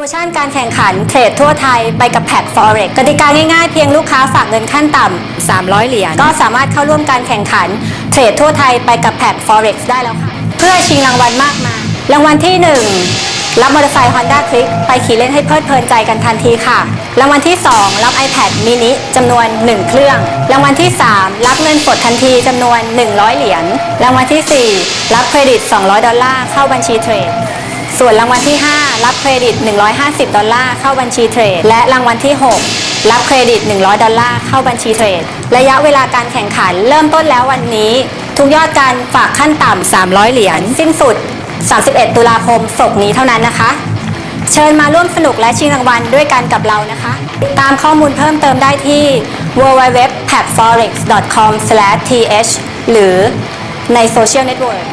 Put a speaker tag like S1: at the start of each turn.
S1: โปรโมชั่นการแข่งขันเทรดทั่วไทยไปกับแพ็ก Forex กติกาง่ายๆเพียงลูกค้าฝากเงินขั้นต่ำ300 เหรียญก็สามารถเข้าร่วมการแข่งขันเทรดทั่วไทยไปกับแพ็ก Forex ได้แล้วค่ะ เพื่อชิงรางวัลมากมายรางวัลที่ 1 รับมอเตอร์ไซค์ Honda Click ไปขี่เล่นให้เพลิดเพลินใจกันทันทีค่ะ รางวัลที่ 2 รับ iPad mini จำนวน 1 เครื่อง รางวัลที่ 3 รับเงินสดทันทีจำนวน 100 เหรียญรางวัลทีสี่4 รับเครดิต 200 ดอลลาร์เข้าบัญชีเทรด ส่วนรางวัลที่ 5 รับเครดิต 150 ดอลลาร์เข้าบัญชีเทรด และรางวัลที่ 6 รับเครดิต 100 ดอลลาร์เข้าบัญชีเทรด ระยะเวลาการแข่งขันเริ่มต้นแล้ววันนี้ ทุกยอดการฝากขั้นต่ำ 300 เหรียญ สิ้นสุด 31 ตุลาคมศกนี้เท่านั้นนะคะ เชิญมาร่วมสนุกและชิงรางวัลด้วยกันกับเรานะคะ ตามข้อมูลเพิ่มเติมได้ที่ www.packforex.com/th หรือในโซเชียลเน็ตเวิร์ก